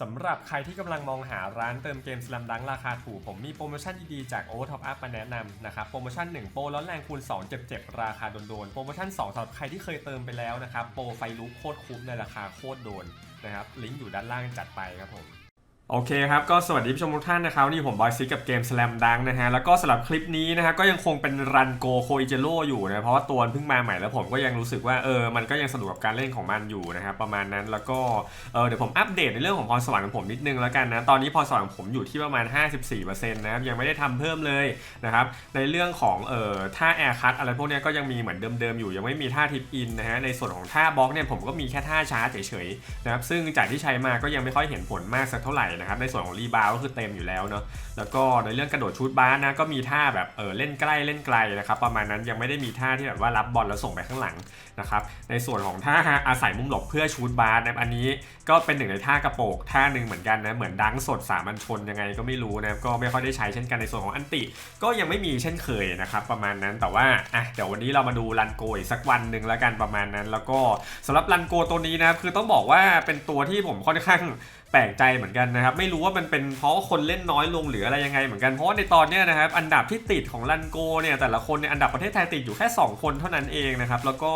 สำหรับใครที่กำลังมองหาร้านเติมเกมสลัมดังราคาถูก ผมมีโปรโมชั่นดีๆจาก o อ Top Up มาแนะนำนะครับ โปรโมชั่น 1 โปรร้อนแรงคูณ 2 เจ็บๆ ราคาโดนๆ โปรโมชั่น 2สำหรับใครที่เคยเติมไปแล้วนะครับ โปรไฟลุกโคตรคุ้มในราคาโคตรโดนนะครับ ลิงก์อยู่ด้านล่างจัดไปครับผม โอเคครับ ก็สวัสดีผู้ชมทุกท่านนะครับนี่ผมบอยซิกกับเกม Slam Dunk นะฮะ แล้วก็สำหรับคลิปนี้นะฮะก็ยังคงเป็นรันโกโคอิเจโร่อยู่นะ เพราะว่าตัวมันเพิ่งมาใหม่แล้วผมก็ยังรู้สึกว่าเออมันก็ยังสนุกกับการเล่นของมันอยู่นะครับประมาณนั้นแล้วก็เออเดี๋ยวผมอัปเดตในเรื่องของพรสวรรค์ของผมนิดนึงแล้วกันนะ ตอนนี้พรสวรรค์ของผมอยู่ที่ประมาณ 54%นะครับยังไม่ได้ทำเพิ่มเลยนะครับในเรื่องของเอ่อท่าแอร์คัตอะไรพวกนี้ก็ยังมีเหมือนเดิมๆอยู่ ยังไม่มีท่าทิปอินนะฮะในส่วนของท่าบล็อกเนี่ยผมก็มีแค่ท่าช้าเฉยๆนะครับซึ่งจากที่ใช้มาก็ยังไม่ค่อยเห็นผลมากสักเท่าไหร่นะครับในส่วนของรีบาวก็คือเต็มอยู่แล้วเนาะแล้วก็ในเรื่องกระโดดชูดบาสนะก็มีท่าแบบเออเล่นใกล้เล่นไกลนะครับประมาณนั้นยังไม่ได้มีท่าที่แบบว่ารับบอลแล้วส่งไปข้างหลังนะครับในส่วนของท่าอาศัยมุมหลบเพื่อชูดบาสนะครับอันนี้ก็เป็นหนึ่งในท่ากระโปกท่าหนึ่งเหมือนกันนะเหมือนดังสดสามัญชนยังไงก็ไม่รู้นะครับก็ไม่ค่อยได้ใช้เช่นกันในส่วนของอันติ ก็ยังไม่มีเช่นเคยนะครับประมาณนั้นแต่ว่าอะเดี๋ยววันนี้เรามาดูรันโกอีกสักวันหนึ่งแล้วกันประมาณนั้น แล้วก็สำหรับรันโกตัวนี้นะครับคือต้องบอกว่าเป็นตัวที่ผมค่อนข้าง แปลกใจเหมือนกันนะครับ ไม่รู้ว่ามันเป็นเพราะคนเล่นน้อยลงหรืออะไรยังไงเหมือนกันเพราะในตอนนี้นะครับอันดับที่ติดของลันโกเนี่ยแต่ละคนในอันดับประเทศไทยติดอยู่แค่ 2 คนเท่านั้นเองนะครับแล้วก็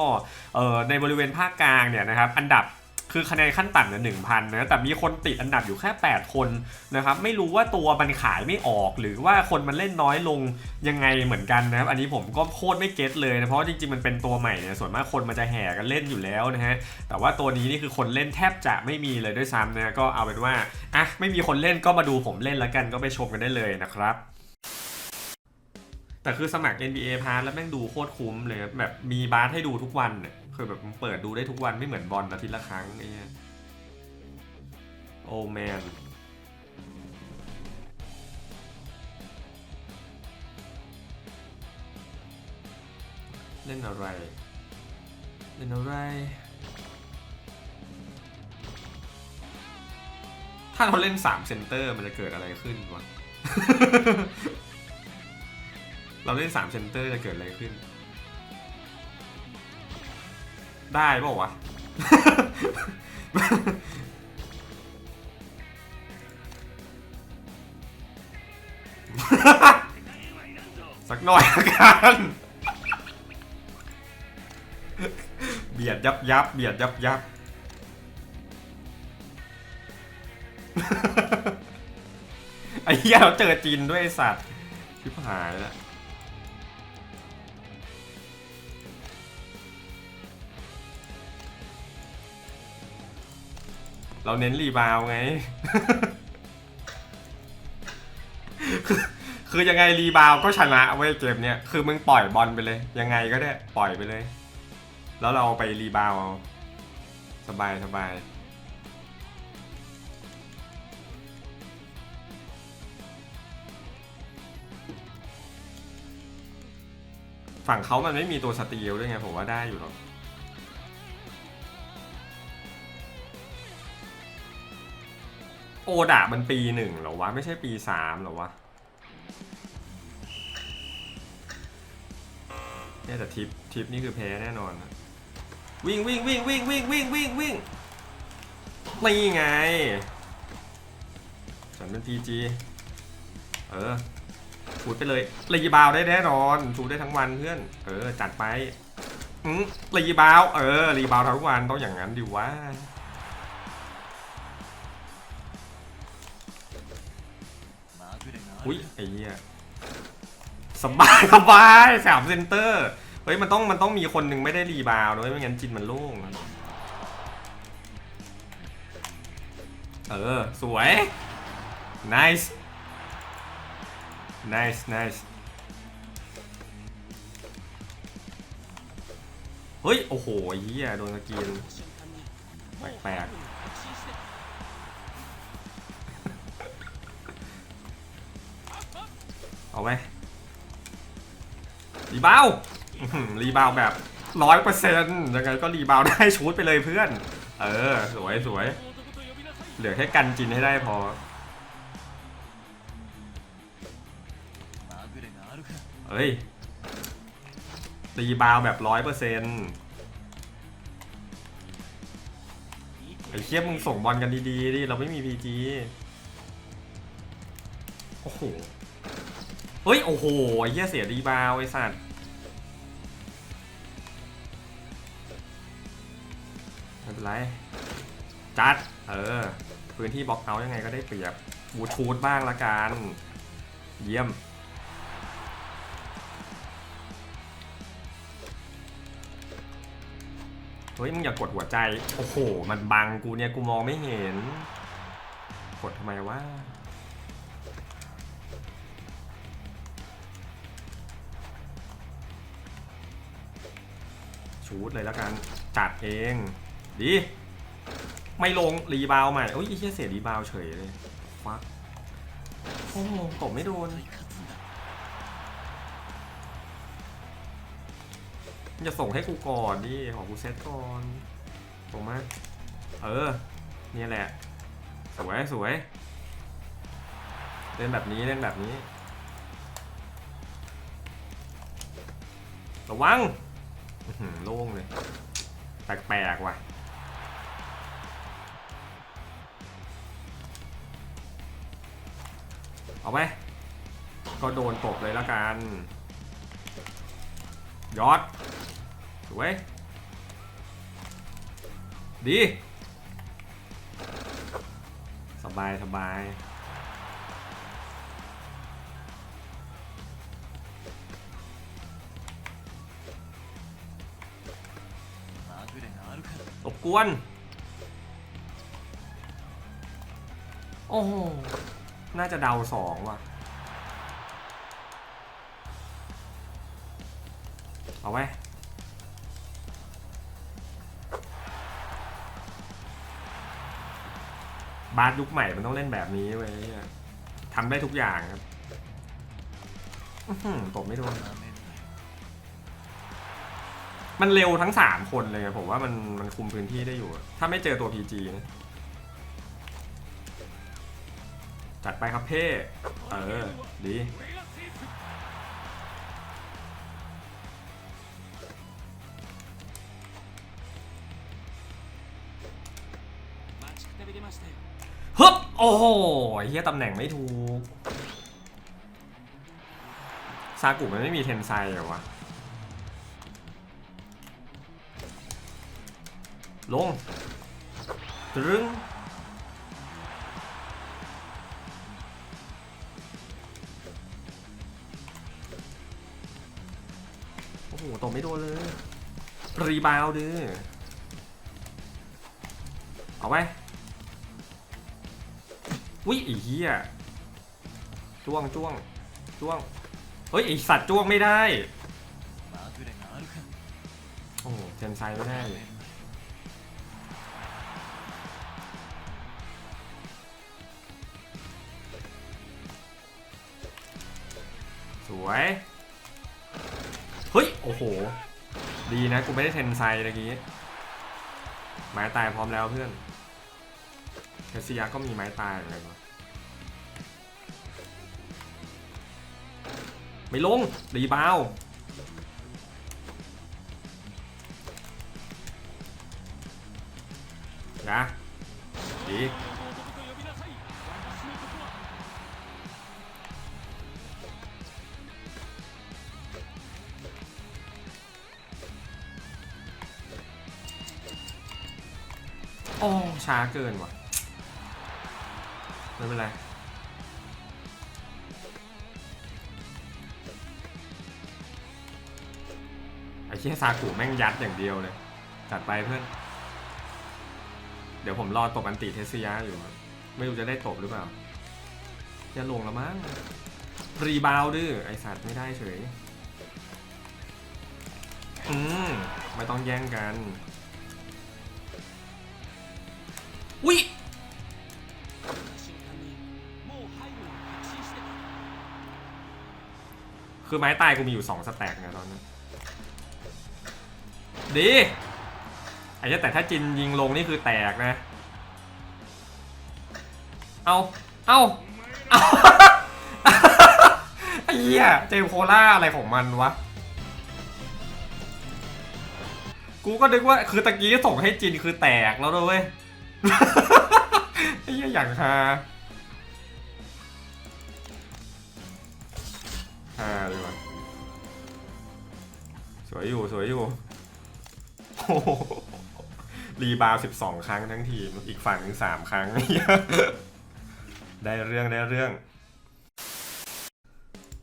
ในบริเวณภาคกลางเนี่ยนะครับอันดับ คือคะแนนขั้นต่ำเนี่ยหนึ่งพันนะแต่มีคนติดอันดับอยู่แค่ 8 คนนะครับไม่รู้ว่าตัวมันขายไม่ออก หรือว่าคนมันเล่นน้อยลงยังไงเหมือนกันนะครับอันนี้ผมก็โคตรไม่เก็ตเลยนะเพราะจริงๆมันเป็นตัวใหม่เนี่ยส่วนมากคนมันจะแห่กันเล่นอยู่แล้วนะฮะแต่ว่าตัวนี้นี่คือคนเล่นแทบจะไม่มีเลยด้วยซ้ำนะก็เอาเป็นว่าอะไม่มีคนเล่นก็มาดูผมเล่นแล้วกันก็ไปชมกันได้เลยนะครับแต่คือสมัคร NBA พาร์แล้วแม่งดูโคตรคุ้มเลยแบบมีบาสให้ดูทุกวันเนี่ย คือแบบเปิดดูได้ทุกวันไม่เหมือนบอลอาทิตย์ละครั้งไอ้เงี้ยโอแมนเล่นอะไร เล่นอะไร ถ้าเราเล่น3เซนเตอร์มันจะเกิดอะไรขึ้นวะ เราเล่น3เซนเตอร์จะเกิดอะไรขึ้น ได้ป่าวะ สักหน่อยละกันเบียดยับยับเบียดยับยับไอ้เหี้ยเราเจอจีนด้วยไอ้สัตว์ชิบหายแล้ว เราเน้นรีบาวไง คือยังไงรีบาวก็ชนะเว้ยเกมเนี้ยคือมึงปล่อยบอลไปเลย ยังไงก็ได้ปล่อยไปเลย แล้วเราไปรีบาวเอาสบายสบายฝั่งเขามันไม่มีตัวสตีลด้วยไงผมว่าได้อยู่หรอก โอดะมันปีหนึ่งเหรอวะ ไม่ใช่ปีสามเหรอวะเนี่ยแต่ทิปทิปนี่คือแพ้แน่นอนนะวิ่งวิ่งวิ่งวิ่งวิ่งวิ่งวิ่งวิ่งนี่ไง ฉันเป็นทีจีเออชูดไปเลยรีบาวได้แน่นอนชูดได้ทั้งวันเพื่อน เออ จัดไปอืมรีบาว เออรีบาวทั้งวันต้องอย่างนั้นดิวะ อุ้ยไอ้เหี้ยสบายสบายสามเซนเตอร์เฮ้ยมันต้องมันต้องมีคนหนึ่งไม่ได้รีบาวน์นะเว้ยไม่งั้นจินมันโล่งเออ สวย nice nice nice เฮ้ย โอ้โหไอ้เหี้ยโดนสกรีนแปลกๆ เอาไหมรีบาวรีบาวแบบร้อยเปอร์เซ็นต์ยังไงก็รีบาวได้ชูดไปเลยเพื่อน เออ สวยสวย เหลือแค่กันจินให้ได้พอ เฮ้ยรีบาวแบบร้อยเปอร์เซ็นต์ไอ้เคียมึงส่งบอลกันดีๆดิเราไม่มีพีจีโอ้โห ฮ้ย โอ้โหเหี้ยเสียรีบาวไอ้สัตว์ไม่เป็นไร จัด เออ พื้นที่บล็อกเอายังไงก็ได้เปรียบบูชูดบ้างละกัน เยี่ยม เฮ้ย มึงอย่ากดหัวใจ โอ้โห มันบังกูเนี่ย กูมองไม่เห็น กดทำไมวะ ชูดเลยแล้วกันจัดเองดีไม่ลงรีบาวใหม่โอ้ยเหี้ยเสียรีบาวเฉยเลยฟักโอ้โหตบไม่โดนอย่าส่งให้กูก่อนดิขอกูเซตก่อนส่งมาเออเนี่ยแหละ สวยสวยเล่นแบบนี้เล่นแบบนี้ ระวัง โล่งเลย แปลกๆว่ะเอาไปก็โดนตบเลยแล้วกันยอดสวยดี สบายสบาย บกวน โอ้โห น่าจะเดาสองว่ะ เอาไว้บาสยุคใหม่มันต้องเล่นแบบนี้เว้ยทำได้ทุกอย่างครับตบไม่โดน มันเร็วทั้งสามคนเลยผมว่ามันมันคุมพื้นที่ได้อยู่ ถ้าไม่เจอตัวพีจีจัดไปครับเพ่เออ ดี ฮึบโอ้โหเฮียตำแหน่งไม่ถูก ซากุมันไม่มีเทนไซเหรอวะ ลงตรึงโอ้โหตบไม่โดนเลย รีบาวดื้อเอาไว้อุ้ยไอ้เหี้ยจ้วงจ้วงจ้วงเฮ้ยไอสัตว์จ้วงไม่ได้ โอ้โหเจนไซไม่ได้เลย สวย เฮ้ย โอ้โห ดีนะ กูไม่ได้เทนไซเมื่อกี้ไม้ตายพร้อมแล้วเพื่อนเทสยาก็มีไม้ตายเหมือนกันวะไม่ลงรีบาวด์นะดี ช้าเกินว่ะ ไม่เป็นไร ไอ้เชี่ยซากุแม่งยัดอย่างเดียวเลย จัดไปเพื่อน เดี๋ยวผมรอตบอันติเทสยาอยู่ครับไม่รู้จะได้ตบหรือเปล่า จะลงแล้วมั้ง รีบาวด์ดื้อไอสัตว์ไม่ได้เฉย อืมไม่ต้องแย่งกัน คือไม้ตายกูมีอยู่สองสแต็กนะตอนนั้ดีไอ้เหี้ยแต่ถ้าจินยิงลงนี่คือแตกนะ เอา เอาเอาไอ้เหี้ยเจมโคล่าอะไรของมันวะ กูก็นึกว่าคือตะกี้ส่งให้จินคือแตกแล้วด้วยเวยไอ้เหี้ยอย่างฮา ฮาเลยว่ะสวยอยู่สวยอยู่โอ้โหรีบาวสิบสองครั้งทั้งทีมอีกฝั่งหนึ่งสามครั้ง ได้เรื่องได้เรื่อง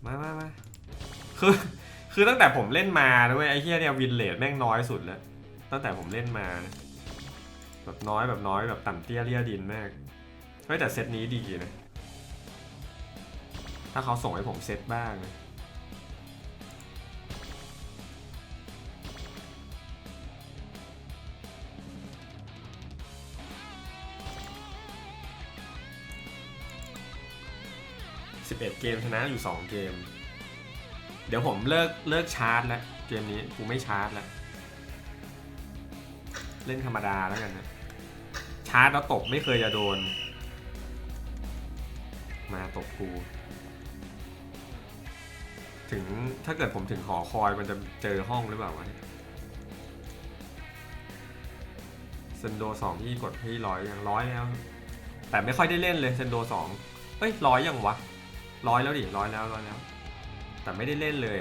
มามามาคือคือตั้งแต่ผมเล่นมาด้วยไอ้เฮียเนี่ยวินเลทแม่งน้อยสุดแล้ว ตั้งแต่ผมเล่นมาแบบน้อยแบบน้อยแบบต่ำเตี้ยเลี่ยดินมากเฮ้ยแต่เซตนี้ดีนะ ถ้าเขาส่งให้ผมเซตบ้างนะ สิบเอ็ดเกมชนะอยู่สองเกม เดี๋ยวผมเลิกเลิกชาร์จแล้วเกมนี้กูไม่ชาร์จแล้ว เล่นธรรมดาแล้วกันนะ ชาร์จแล้วตบไม่เคยจะโดน มาตบกูถึงถ้าเกิดผมถึงหอคอยมันจะเจอห้องหรือเปล่าวะเซนโดสองพี่กดพี่ร้อยยังร้อยแล้ว แต่ไม่ค่อยได้เล่นเลยเซนโดสองเอ้ยร้อยยังวะ ร้อยแล้วดิร้อยแล้วร้อยแล้ว แต่ไม่ได้เล่นเลย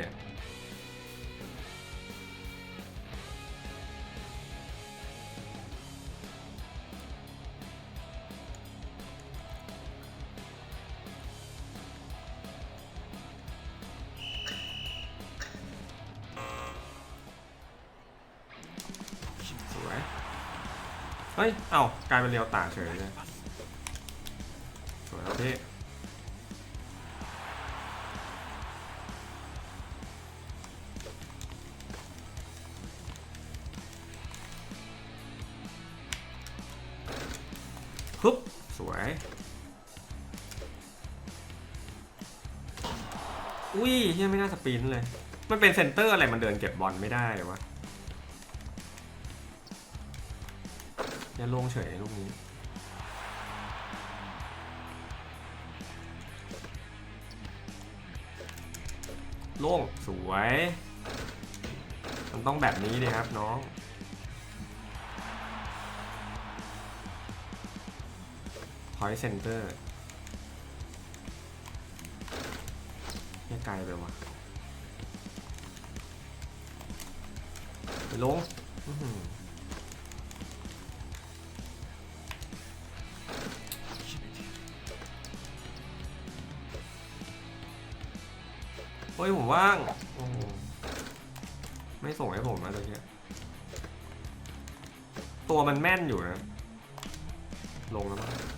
สวยเฮ้ย เอ้ากลายเป็นเรียวตาเฉยเลยสวยแล้วพี่ อุ้ยเฮียไม่น่าสปรินต์เลย มันเป็นเซนเตอร์อะไรมันเดินเก็บบอลไม่ได้เลยวะอย่าลงเฉยลูกนี้ โล่งสวย มันต้องแบบนี้ดีครับน้อง point center เนี่ย ไกลไปว่ะไปลงเฮ้ย ผมว่าง โอ้โห ไม่ส่งให้ผมนะตะเกียตัวมันแม่นอยู่นะ ลงแล้วมั้ง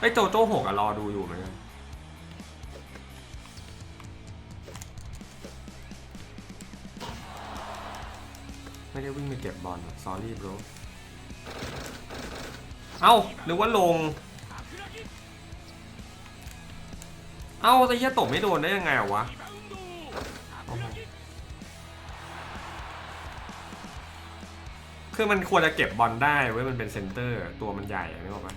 ไอ้ยโจโจ้หกอะรอดูอยู่เหมือนกันไม่ได้วิ่งไปเก็บบอล sorry bro เอ้าหรือว่าลง เอ้าแต่เหี้ยตบไม่โดนได้ยังไงวะคือมันควรจะเก็บบอลได้เว้ยมันเป็นเซนเตอร์ ตัวมันใหญ่อะนึกออกปะ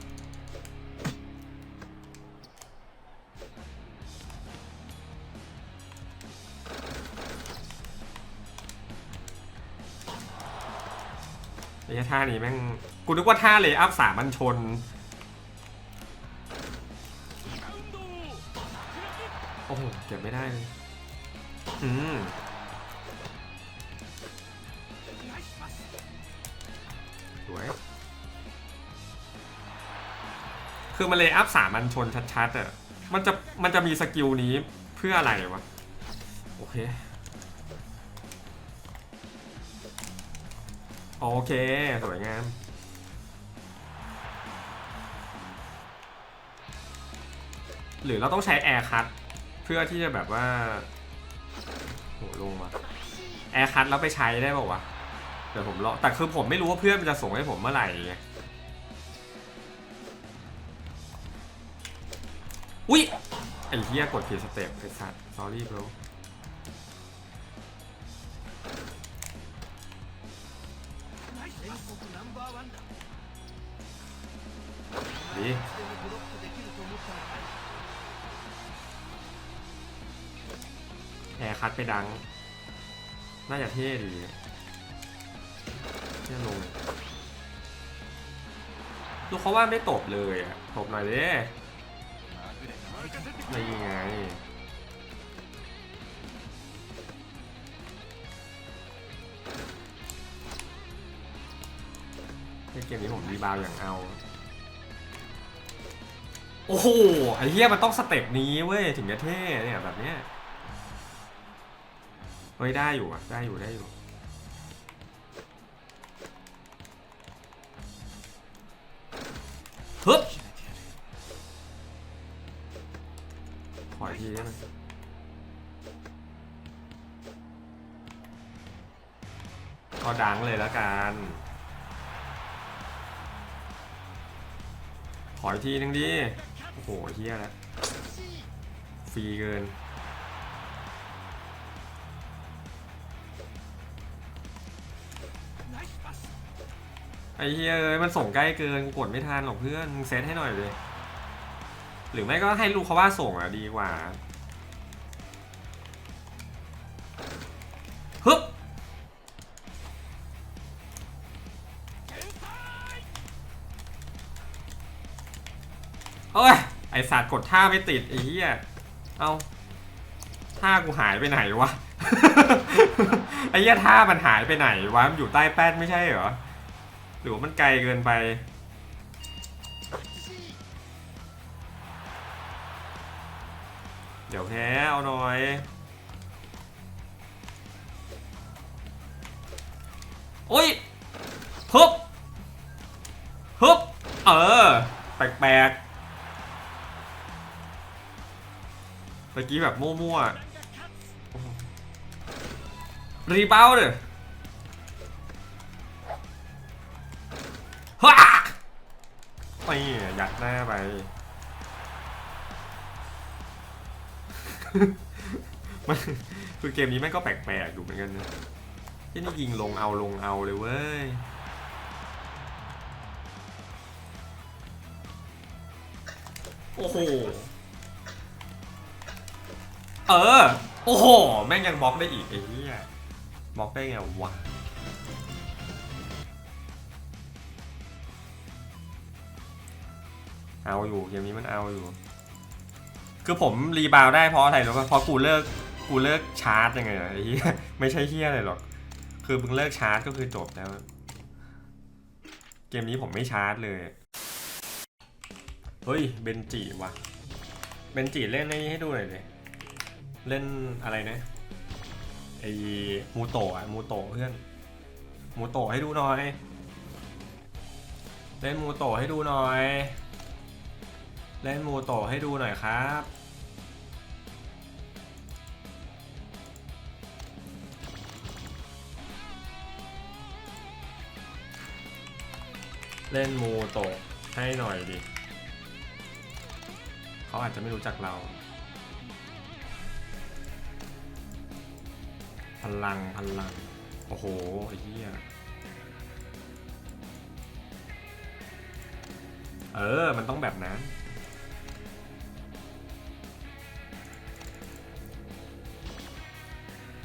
ไอ้ท่านี้แม่ง กูนึกว่าท่าเลย์อัพสามัญชน โอ้โห เก็บไม่ได้เลย อืมสวย คือมันเลย์อัพสามัญชนชัดๆอะ มันจะ มันจะมีสกิลนี้เพื่ออะไรวะ โอเค โอเค สวยงาม หรือเราต้องใช้แอร์คัตเพื่อที่จะแบบว่าโหลงมาแอร์คัตแล้วไปใช้ได้ป่าวะเดี๋ยวผมลอแต่คือผมไม่รู้ว่าเพื่อนมันจะส่งให้ผมเมื่อไหร่ไงอุ้ยไอ้เหี้ยกดผิดสเต็ปไอ้สัตว์ sorry bro น่าจะเท่ดีเชี่ยลงลูเขาว่าไม่ตบเลยอะตบหน่อยดิไม่ยังไงในเกมนี้ผมรีบาวอย่างเอา โอ้โห ไอ้เหี้ยมันต้องสเต็ปนี้เว้ย ถึงจะเท่เนี่ย แบบเนี้ย ฮ้ยได้อยู่อะ ได้อยู่ได้อยู่ ฮึบขออีกทีได้ไหมก็ดังเลยแล้วกันขออีกทีนึงดิ โอ้โหเฮียแล้วฟรีเกิน ไอ้เฮียเอ้ยมันส่งใกล้เกินกูกดไม่ทันหรอกเพื่อนมึงเซตให้หน่อยเลย หรือไม่ก็ให้ลูกเขาว่าส่งอะดีกว่าฮึบเอ้ย ไอสัตว์กดท่าไม่ติดไอ้เหี้ย เอาท่ากูหายไปไหนวะ ไอ้เหี้ยท่ามันหายไปไหนวะ มันอยู่ใต้แป้นไม่ใช่เหรอ หรือว่ามันไกลเกินไปเดี๋ยวแพ้เอาหน่อย โอ้ยฮึบฮึบเออ แปลกๆเมื่อกี้แบบมั่วๆรีบาเลย ฮ่าไม่ยัดหน้าไป มันคือเกมนี้แม่งก็แปลกๆอยู่เหมือนกันนะที่นี่ยิงลงเอาลงเอาเลยเว้ย โอ้โห เออ โอ้โห แม่งยังบล็อกได้อีกไอ้เหี้ยบล็อกได้ไงวะ เอาอยู่เกมนี้มันเอาอยู่ คือผมรีบาวได้เพราะอะไรรู้ป่ะเพราะกูเลิกกูเลิกชาร์จยังไงไอ้เหี้ยไม่ใช่เหี้ยอะไรหรอก คือมึงเลิกชาร์จก็คือจบแล้ว เกมนี้ผมไม่ชาร์จเลย เฮ้ยเบนจิว่ะเบนจิเล่นในนี้ให้ดูหน่อยดิเล่นอะไรนะไอ้มูโตะอะมูโตะเพื่อนมูโตะให้ดูหน่อย เล่นมูโตะให้ดูหน่อย เล่นมูโตให้ดูหน่อยครับ เล่นมูโตให้หน่อยดิ เขาอาจจะไม่รู้จักเรา พลังพลัง โอ้โหไอ้เหี้ยเออ มันต้องแบบนั้น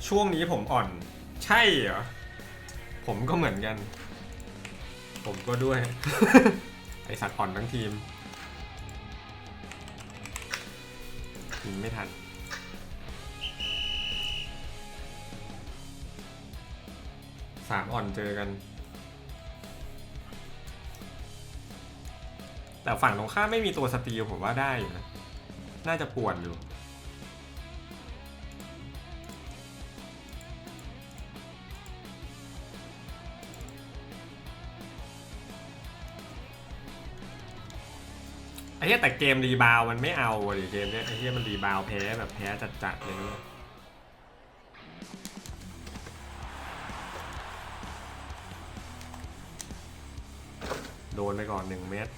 ช่วงนี้ผมอ่อน ใช่เหรอ ผมก็เหมือนกัน ผมก็ด้วย ไอสัตว์อ่อนทั้งทีมยิงไม่ทัน สามอ่อนเจอกัน แต่ฝั่งตรงข้ามไม่มีตัวสตีลผมว่าได้อยู่นะ น่าจะป่วนอยู่ เหี้ยแต่เกมรีบาวมันไม่เอาว่ะดิเกมเนี้ยไอ้เหี้ยมันรีบาวแพ้แบบแพ้จัดๆเลยนะโดนไปก่อนหนึ่งเม็ด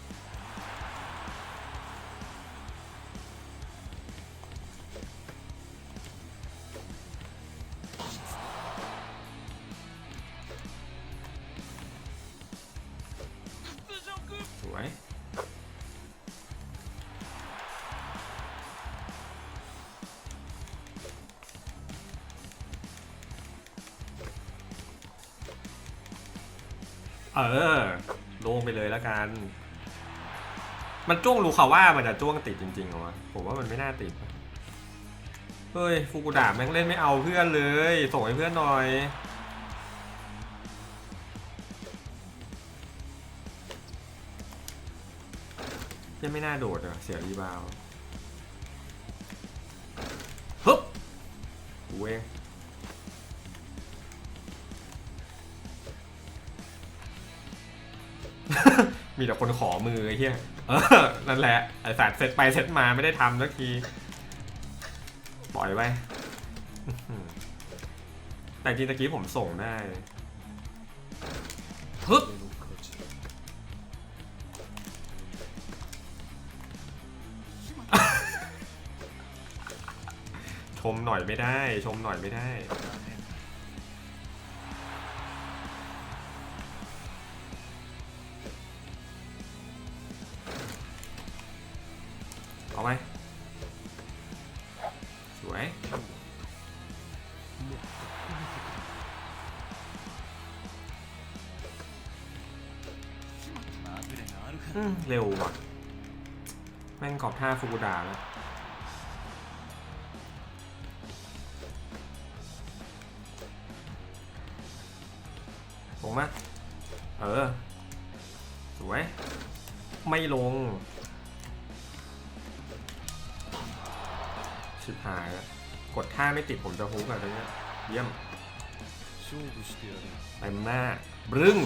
มันจ้วงรู้เขาว่ามันจะจ้วงติดจริงๆเหรอวะผมว่ามันไม่น่าติด เฮ้ยฟูกุดะแม่งเล่นไม่เอาเพื่อนเลย ส่งให้เพื่อนหน่อย ยังไม่น่าโดดอะเสียรีบาวฮึบกูเองมีแต่คนขอมือไอ้เหี้ย เออ นั่นแหละ ไอ้สัตว์เซตไปเซตมาไม่ได้ทำสักที ปล่อยไว้แต่จริงตะกี้ผมส่งได้ฮึบชมหน่อยไม่ได้ ชมหน่อยไม่ได้ เร็วว่ะ แม่งกอบท่าฟูกุดาแล้วลงมาเออ สวย ไม่ลง ชิบหายแล้ว กดท่าไม่ติดผมจะฮุกอะไรเงี้ย เยี่ยมเต็มหน้าบรึ้ง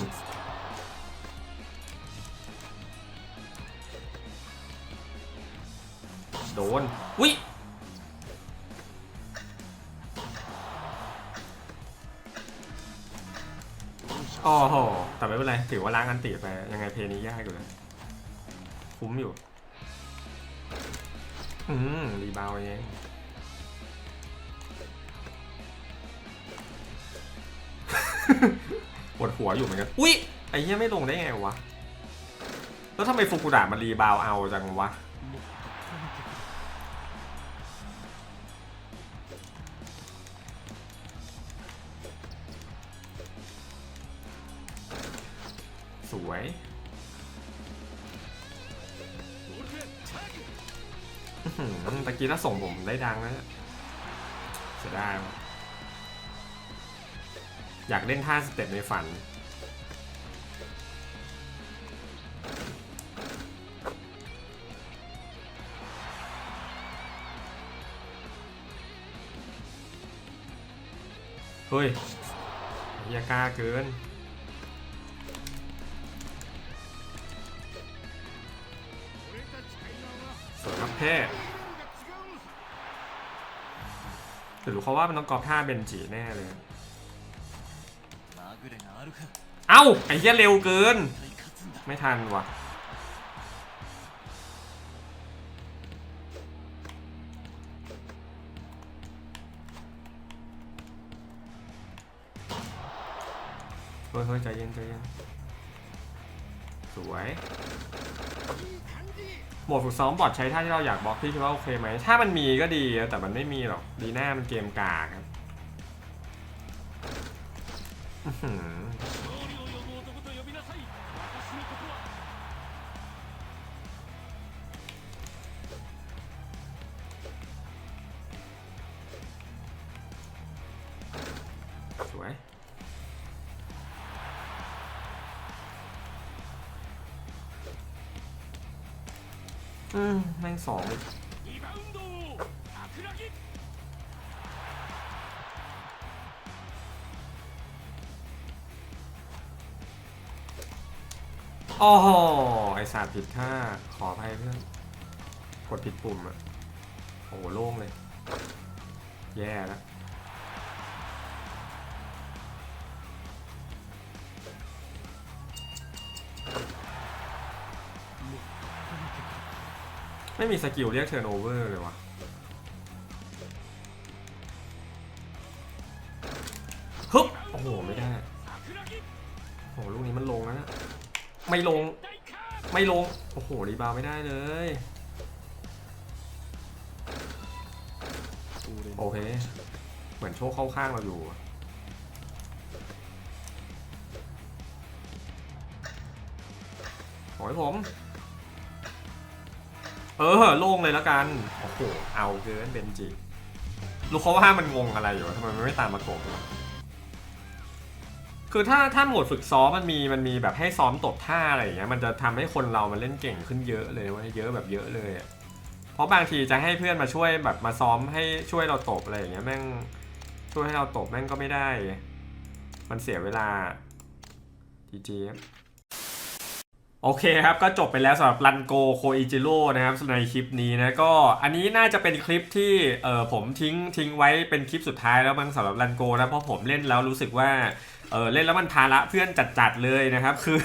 โดนวิโอ้โห แต่ไม่เป็นไร ถือว่าล้างอันติไป ยังไงเพลงนี้ยากอยู่นะคุ้มอยู่ อืม รีบาวเองปวดหัวอยู่เหมือนกัน อุ๊ยไอ้เหี้ยไม่ลงได้ไงวะ แล้วทำไมฟุกุดะมันรีบาวเอาจังวะ ตะกี้ถ้าส่งผมได้ดังนะเนี่ยเสียดายอยากเล่นท่าสเต็ปในฝัน เฮ้ยเฮียกล้าเกิน เคแรู้เขาว่ามันต้องกรอบท่าเบนจีแน่เลย เอ้า ไอ้เหี้ยเร็วเกิน ไม่ทันว่ะเฮ้ยเฮ้ยใจเย็นใจเย็นสวย โหมดฝึกซ้อมบอดใช้ท่าที่เราอยากบล็อกที่คิดว่าโอเคไหม ถ้ามันมีก็ดีแต่มันไม่มีหรอก ดีหน้ามันเกมกากครับ โอ้โหไอสาดผิดท่าขออภัยเพื่อน กดผิดปุ่มอะโอ้โหโล่งเลย แย่แล้วไม่มีสกิลเรียกเทิร์นโอเวอร์เลยวะฮึบโอ้โห ไม่ได้ โอ้โหลูกนี้มันลงแล้วนะ ไม่ลง ไม่ลง โอ้โห รีบาวไม่ได้เลยโอเค เหมือนโชคเข้าข้างเราอยู่ ขอให้ผม เออ โล่งเลยแล้วกัน โอ้โห เอาเกินเบนจิรู้เขาว่ามันงงอะไรอยู่ทำไมมันไม่ตามมาโกง คือถ้าถ้าโหมดฝึกซ้อมมันมีมันมีแบบให้ซ้อมตบท่าอะไรอย่างเงี้ยมันจะทำให้คนเรามันเล่นเก่งขึ้นเยอะเลยว้ยเยอะแบบเยอะเลยเพราะบางทีจะให้เพื่อนมาช่วยแบบมาซ้อมให้ช่วยเราตบอะไรอย่างเงี้ยแม่งช่วยให้เราตบแม่งก็ไม่ได้ มันเสียเวลาจีจีโอเคครับ ก็จบไปแล้วสำหรับรันโกโคอิจิโร่นะครับในคลิปนี้นะก็อันนี้น่าจะเป็นคลิปที่เออผมทิ้งทิ้งไว้เป็นคลิปสุดท้ายแล้วมั้งสำหรับรันโกนะเพราะผมเล่นแล้วรู้สึกว่า เออเล่นแล้วมันภาระเพื่อนจัดๆเลยนะครับ คือ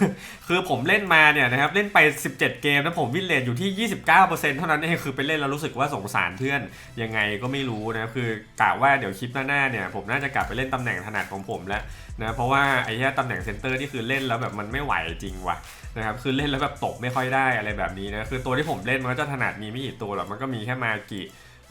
คือผมเล่นมาเนี่ยนะครับเล่นไป 17 เกมแล้วผมวินเลทอยู่ที่ 29%เท่านั้นเองคือไปเล่นแล้วรู้สึกว่าสงสารเพื่อนยังไงก็ไม่รู้นะคือกะว่าเดี๋ยวคลิปหน้าๆเนี่ยผมน่าจะกลับไปเล่นตำแหน่งถนัดของผมแล้วนะเพราะว่าไอ้แค่ตำแหน่งเซนเตอร์ที่คือเล่นแล้วแบบมันไม่ไหวจริงว่ะนะครับคือเล่นแล้วแบบตกไม่ค่อยได้อะไรแบบนี้นะคือตัวที่ผมเล่นมันก็จะถนัดมีไม่กี่ตัวหรอกมันก็มีแค่มากิ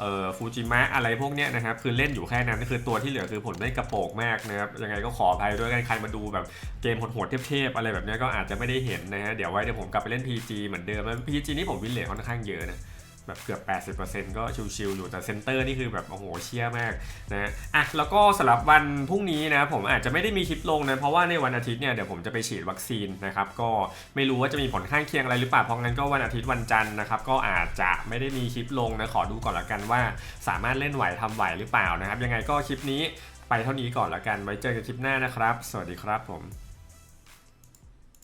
เอ่อฟูจิมะอะไรพวกเนี้ยนะครับคือเล่นอยู่แค่นั้นคือตัวที่เหลือคือผลได้กระโปงมากนะครับยังไงก็ขออภัยด้วยกันใครมาดูแบบเกมโหดๆเทพๆอะไรแบบเนี้ยก็อาจจะไม่ได้เห็นนะฮะเดี๋ยวไว้เดี๋ยวผมกลับไปเล่น PG เหมือนเดิมแล้ว PG นี่ผมวินเลทค่อนข้างเยอะนะ แบบเกือบ 80%ก็ชิวๆอยู่แต่เซนเตอร์นี่คือแบบโอ้โหเชี่ยมากนะฮะอะแล้วก็สำหรับวันพรุ่งนี้นะผมอาจจะไม่ได้มีคลิปลงนะเพราะว่าในวันอาทิตย์เนี่ยเดี๋ยวผมจะไปฉีดวัคซีนนะครับก็ไม่รู้ว่าจะมีผลข้างเคียงอะไรหรือเปล่าเพราะงั้นก็วันอาทิตย์วันจันทร์นะครับก็อาจจะไม่ได้มีคลิปลงนะขอดูก่อนละกันว่า สามารถเล่นไหวทำไหวหรือเปล่านะครับ ยังไงก็คลิปนี้ไปเท่านี้ก่อนละกันไว้เจอกันคลิปหน้านะครับ สวัสดีครับผม